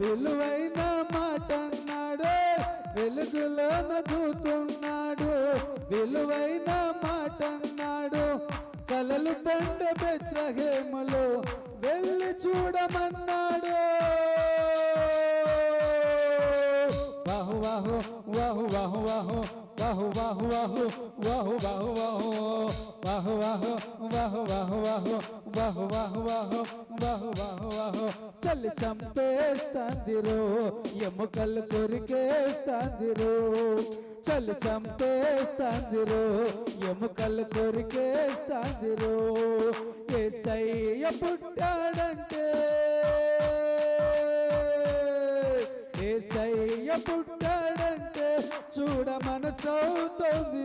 విలువైన మాట అన్నాడు వెలుగులో నదుతున్నాడు విలువైన మాట అన్నాడు కలలు పండ బెత్రహేములో వెళ్ళి చూడమన్నాడు వాహు వాహు వాహు వాహు వాహు వాహు వాహు వాహు వాహు వాహు వాహు వాహు వాహు వాహు వాహు వాహు వాహు వాహు వాహు వాహు చల్లి చంపేస్తాందిరో ఎముకలు కొరికేస్తాందిరో చల్లి చంపేస్తాందిరో ఎముకలు కొరికేస్తాందిరో ఏసయ్య పుట్టాడంటే ఏసయ్య పుట్టాడంటే చూడ మనసవుతోంది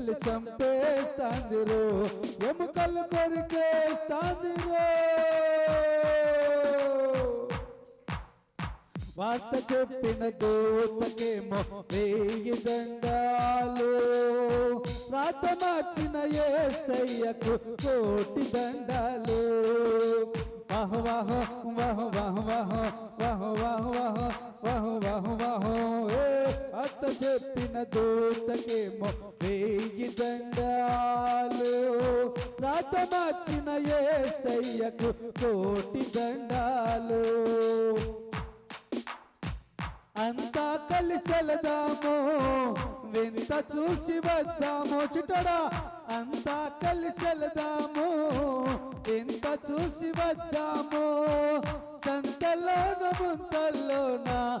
ఎముకలు చంపేస్తాందిరో ఎముకలు కొరికేస్తాందిరో వార్త చెప్పిన దూతకేమో వేయి దండాలు రాత మార్చిన ఏసయ్యకు కోటి దండాలు వాహ వాహ వాహ వాహ వాహ వాహ వాహ వాహ వాహ వాహ వాహ చెప్పిన దూతకేమో వేయి దండాలు. రాత మార్చిన ఏసయ్యకు కోటి దండాలు. అంతా కలిసెలదాము వింత చూసి వద్దాము. చుట్టడా అంతా కలిసెలదాము వింత చూసి వద్దాము. సంతలోన ముంతల్లోనా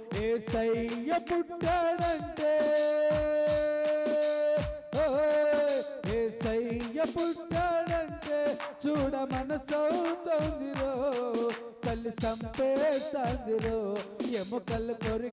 ఏసయ్య పుట్టాడంటే. ఏసయ్య పుట్టాడంటే చూడ మనసవుతోందిరో తల్లి సంపేస్తాందిరో ఎముకలు కొరి